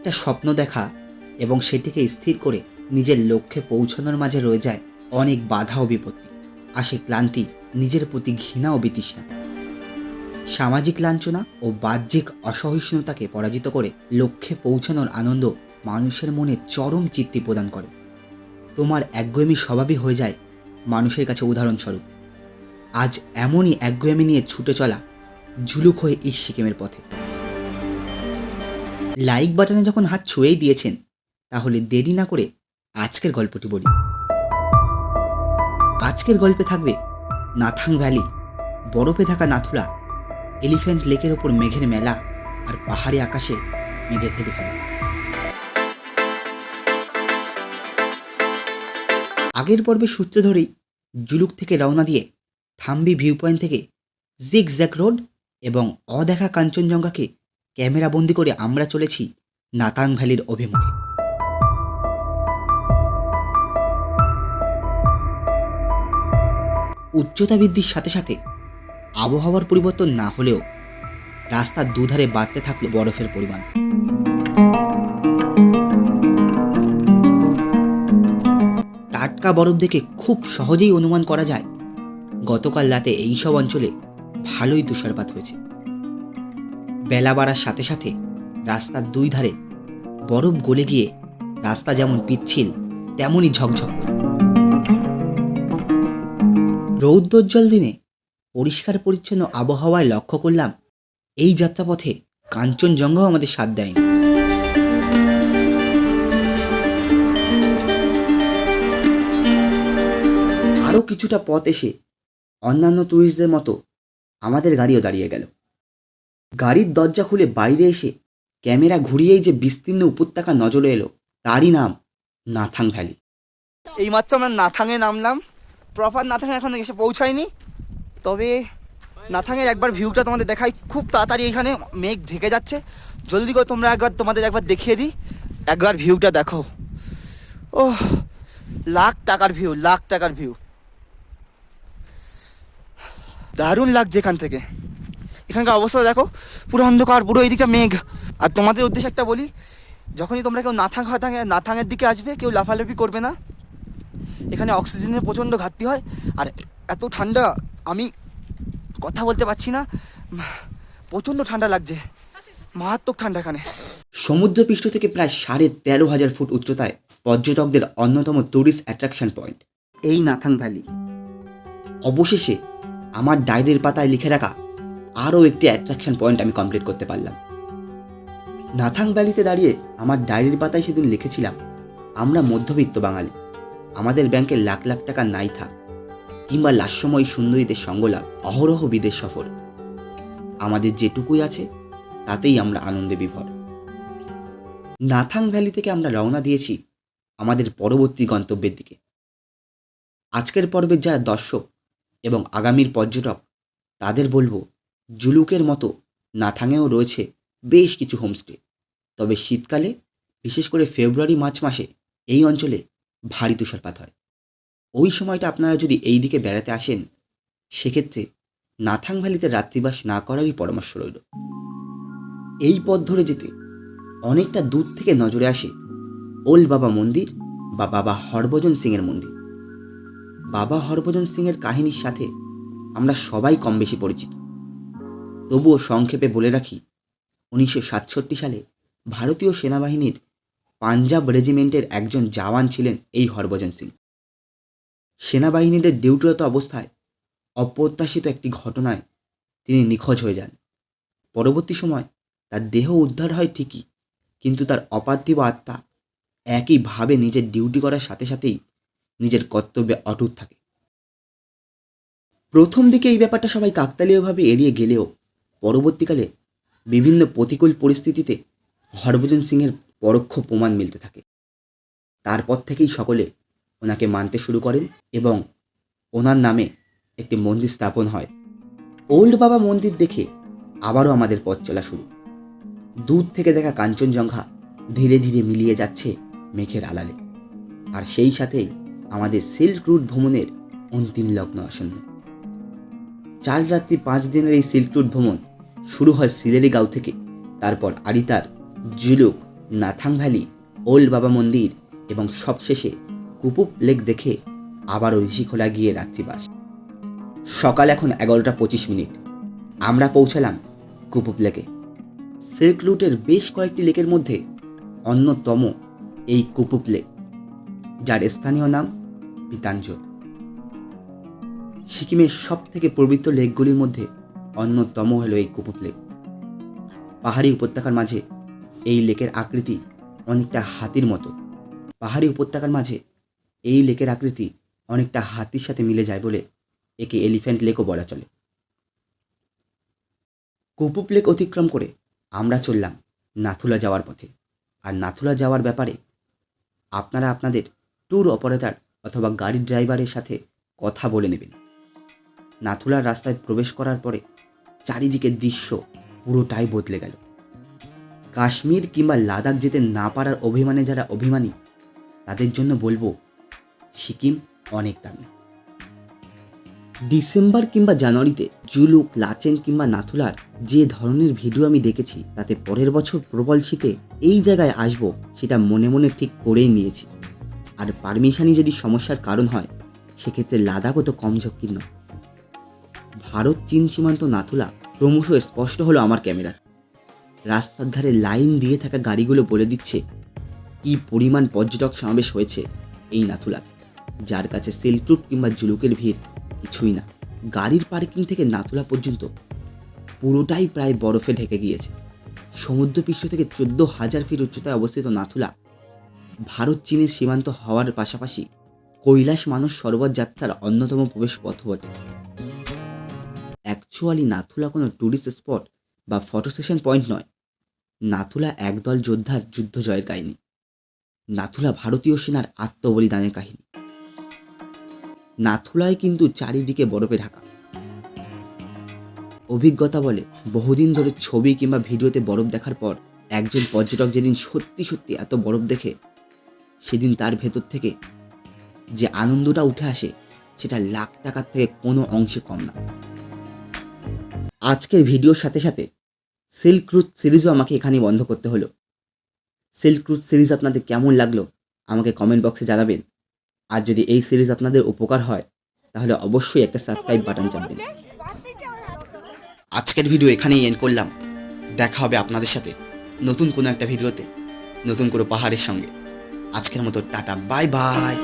একটা স্বপ্ন দেখা এবং সেটিকে স্থির করে নিজের লক্ষ্যে পৌঁছানোর মাঝে রয়ে যায় অনেক বাধা ও বিপত্তি। আসে ক্লান্তি নিজের প্রতি ঘৃণা ও বিতৃষ্ণা। সামাজিক লাঞ্ছনা ও বাহ্যিক অসহিষ্ণুতাকে পরাজিত করে লক্ষ্যে পৌঁছানোর আনন্দ মানুষের মনে চরম চিত্তি প্রদান করে। তোমার একগুয়েমি স্বভাবই হয়ে যায় মানুষের কাছে উদাহরণস্বরূপ। আজ এমনই একগুয়েমি নিয়ে ছুটে চলা ঝুলুক হয়ে এই সিকিমের পথে। লাইক বাটনে যখন হাত ছুঁয়েই দিয়েছেন, তাহলে দেরি না করে আজকের গল্পটি বলি। আজকের গল্পে থাকবে নাথাং ভ্যালি, বরফে থাকা নাথুলা, এলিফ্যান্ট লেকের ওপর মেঘের মেলা আর পাহাড়ি আকাশে মেঘে ফেলে ফেলা আগের পর্বে সূত্র ধরেই জুলুক থেকে রওনা দিয়ে থাম্বি ভিউ পয়েন্ট থেকে জিগ জ্যাক রোড এবং অদেখা কাঞ্চনজঙ্ঘাকে ক্যামেরা বন্দি করে আমরা চলেছি নাতাং ভ্যালির অভিমুখে। উচ্চতা বৃদ্ধির সাথে সাথে আবহাওয়ার পরিবর্তন না হলেও রাস্তার দুধারে বাড়তে থাকল বরফের পরিমাণ। টাটকা বরফ দেখে খুব সহজেই অনুমান করা যায়, গতকাল রাতে এইসব অঞ্চলে ভালোই তুষারপাত হয়েছে। বেলা বাড়ার সাথে সাথে রাস্তার দুই ধারে বরফ গলে গিয়ে রাস্তা যেমন পিচ্ছিল, তেমনই ঝকঝক করে। রৌদ্রোজ্জ্বল দিনে পরিষ্কার পরিচ্ছন্ন আবহাওয়ায় লক্ষ্য করলাম, এই যাত্রাপথে কাঞ্চনজঙ্ঘাও আমাদের সাথ দেয়নি। আরও কিছুটা পথ এসে অন্যান্য ট্যুরিস্টদের মতো আমাদের গাড়িও দাঁড়িয়ে গেল। গাড়ির দরজা খুলে বাইরে এসে ক্যামেরা ঘুরিয়েই যে বিস্তীর্ণ উপত্যকা নজরে এলো, তারই নাম নাথাং ভ্যালি। এইমাত্র আমরা নাথাঙে নামলাম। প্রপার নাথাঙে এখন এসে পৌঁছায়নি। তবে নাথাঙের একবার ভিউটা তোমাদের দেখাই। খুব তাড়াতাড়ি এখানে মেঘ ঢেকে যাচ্ছে। জলদি করে তোমরা একবার তোমাদের একবার দেখিয়ে দিই। একবার ভিউটা দেখো। ও লাখ টাকার ভিউ লাখ টাকার ভিউ দারুণ লাগছে এখান থেকে। এখানকার অবস্থা দেখো পুরো অন্ধকার পুরো এইদিকটা মেঘ। আর তোমাদের উদ্দেশ্যে একটা বলি যখনই তোমরা কেউ নাথাং হাথাঙে নাথাঙের দিকে আসবে কেউ লাফালাফি করবে না। এখানে অক্সিজেনের প্রচণ্ড ঘাটতি হয় আর এত ঠান্ডা আমি কথা বলতে পারছি না। প্রচণ্ড ঠান্ডা লাগছে মারাত্মক ঠান্ডা এখানে। সমুদ্রপৃষ্ঠ থেকে প্রায় সাড়ে তেরো হাজার ফুট উচ্চতায় পর্যটকদের অন্যতম ট্যুরিস্ট অ্যাট্রাকশন পয়েন্ট এই নাথাং ভ্যালি। অবশেষে আমার ডায়েরির পাতায় লিখে রাখা আরও একটি অ্যাট্রাকশন পয়েন্ট আমি কমপ্লিট করতে পারলাম। নাথাং ভ্যালিতে দাঁড়িয়ে আমার ডায়েরির পাতায় সেদিন লিখেছিলাম, আমরা মধ্যবিত্ত বাঙালি। আমাদের ব্যাংকে লাখ লাখ টাকা নাই থাক। কিংবা লাস্যময় সুন্দরীদের সঙ্গলাভ অহরহ বিদেশ সফর। আমাদের যেটুকুই আছে, তাতেই আমরা আনন্দে বিভর। নাথাং ভ্যালি থেকে আমরা রওনা দিয়েছি আমাদের পরবর্তী গন্তব্যের দিকে। আজকের পর্বের যারা দর্শক এবং আগামীর পর্যটক, তাদের বলব জুলুকের মতো নাথাঙেও রয়েছে বেশ কিছু হোমস্টে। তবে শীতকালে, বিশেষ করে ফেব্রুয়ারি, মার্চ মাসে এই অঞ্চলে ভারী তুষারপাত হয়। ওই সময়টা আপনারা যদি এই দিকে বেড়াতে আসেন, সেক্ষেত্রে নাথাং ভ্যালিতে রাত্রিবাস না করারই পরামর্শ রইল। এই পথ ধরে যেতে অনেকটা দূর থেকে নজরে আসে ওল বাবা মন্দির বা বাবা হরভজন সিংয়ের মন্দির। বাবা হরভজন সিংয়ের কাহিনীর সাথে আমরা সবাই কম বেশি পরিচিত। তবুও সংক্ষেপে বলে রাখি, উনিশশো সাতষট্টি সালে ভারতীয় সেনাবাহিনীর পাঞ্জাব রেজিমেন্টের একজন জওয়ান ছিলেন এই হরভজন সিং। সেনাবাহিনীদের ডিউটিরত অবস্থায় অপ্রত্যাশিত একটি ঘটনায় তিনি নিখোঁজ হয়ে যান। পরবর্তী সময় তার দেহ উদ্ধার হয় ঠিকই, কিন্তু তার অপার্থিব আত্মা একইভাবে নিজের ডিউটি করার সাথে সাথেই নিজের কর্তব্যে অটুট থাকে। প্রথম দিকে এই ব্যাপারটা সবাই কাকতালীয়ভাবে এড়িয়ে গেলেও পরবর্তীকালে বিভিন্ন প্রতিকূল পরিস্থিতিতে হরভজন সিংয়ের পরোক্ষ প্রমাণ মিলতে থাকে। তারপর থেকেই সকলে ওনাকে মানতে শুরু করেন এবং ওনার নামে একটি মন্দির স্থাপন হয়। ওল্ড বাবা মন্দির দেখে আবারও আমাদের পথ চলা শুরু। দূর থেকে দেখা কাঞ্চনজঙ্ঘা ধীরে ধীরে মিলিয়ে যাচ্ছে মেঘের আলালে আর সেই সাথেই আমাদের সিল্ক রুট ভ্রমণের অন্তিম লগ্ন আসন্ন। চার রাত্রি পাঁচ দিনের এই সিল্ক রুট ভ্রমণ শুরু হয় সিলেরিগাঁও থেকে। তারপর আরিতার, জুলুক নাথাং ভ্যালি ওল্ড বাবা মন্দির এবং সবশেষে কুপুপ লেক দেখে আবারও ঋষিখোলা গিয়ে রাত্রিবাস। সকাল এখন এগারোটা পঁচিশ মিনিট। আমরা পৌঁছালাম কুপুপ লেকে। সিল্ক রুটের বেশ কয়েকটি লেকের মধ্যে অন্যতম এই কুপুপ লেক, যার স্থানীয় নাম পিতাঞ্জ সিকিমের সব থেকে পবিত্র লেকগুলির মধ্যে অন্যতম হলো এই কুপুপ লেক। পাহাড়ি উপত্যকার মাঝে এই লেকের আকৃতি অনেকটা হাতির মতো। পাহাড়ি উপত্যকার মাঝে এই লেকের আকৃতি অনেকটা হাতির সাথে মিলে যায় বলে একে এলিফ্যান্ট লেকও বলা চলে। কুপুপ লেক অতিক্রম করে আমরা চললাম নাথুলা যাওয়ার পথে। আর নাথুলা যাওয়ার ব্যাপারে আপনারা আপনাদের ট্যুর অপারেটর অথবা গাড়ির ড্রাইভারের সাথে কথা বলে নেবেন। নাথুলার রাস্তায় প্রবেশ করার পরে চারিদিকের দৃশ্য পুরোটাই বদলে গেল। কাশ্মীর কিংবা লাদাখ যেতে না পারার অভিমানে যারা অভিমানী, তাদের জন্য বলব, সিকিম অনেক দামি। ডিসেম্বর কিংবা জানুয়ারিতে জুলুক, লাচেন কিংবা নাথুলার যে ধরনের ভিডিও আমি দেখেছি, তাতে পরের বছর প্রবল শীতে এই জায়গায় আসব সেটা মনে মনে ঠিক করেই নিয়েছি। আর পারমিশনই যদি সমস্যার কারণ হয়, সেক্ষেত্রে লাদাখও তো কম ঝক্কির নয়। ভারত চীন সীমান্ত নাথুলা ক্রমশ স্পষ্ট হলো আমার ক্যামেরা। রাস্তার ধারে লাইন দিয়ে থাকা গাড়িগুলো বলে দিচ্ছে, কি পরিমাণ পর্যটক সমাবেশ হয়েছে এই নাথুলাতে। যার কাছে সিল্ক রুট কিংবা জুলুকের ভিড় কিছুই না। গাড়ির পার্কিং থেকে নাথুলা পর্যন্ত পুরোটাই প্রায় বরফে ঢেকে গিয়েছে। সমুদ্রপৃষ্ঠ থেকে চোদ্দ হাজার ফিট উচ্চতায় অবস্থিত নাথুলা ভারত চীনের সীমান্ত হওয়ার পাশাপাশি কৈলাস মানস সরোবর যাত্রার অন্যতম প্রবেশ পথ বটে। অ্যাকচুয়ালি নাথুলা কোনো ট্যুরিস্ট স্পট বা ফটো সেশন পয়েন্ট নয়। নাথুলা একদল যোদ্ধার যুদ্ধ জয়ের কাহিনী। নাথুলা ভারতীয় সেনার আত্মবলিদানের কাহিনী। নাথুলায় কিন্তু চারিদিকে বরফে ঢাকা। অভিজ্ঞতা বলে, বহুদিন ধরে ছবি কিংবা ভিডিওতে বরফ দেখার পর একজন পর্যটক যেদিন সত্যি সত্যি এত বরফ দেখে, সেদিন তার ভেতর থেকে যে আনন্দটা উঠে আসে, সেটা লাখ টাকার থেকে কোনো অংশে কম না। আজকের ভিডিওর সাথে সাথে সিল্ক রুট সিরিজও আমাকে এখানে বন্ধ করতে হলো। সিল্ক রুট সিরিজ আপনাদের কেমন লাগল আমাকে কমেন্ট বক্সে জানাবেন। আর যদি এই সিরিজ আপনাদের উপকার হয়, তাহলে অবশ্যই একটা সাবস্ক্রাইব বাটন চাপবেন আজকের ভিডিও এখানেই এন্ড করলাম। দেখা হবে আপনাদের সাথে নতুন কোনো একটা ভিডিওতে, নতুন কোনো পাহাড়ের সঙ্গে। আজকের মতো টাটা বাই বাই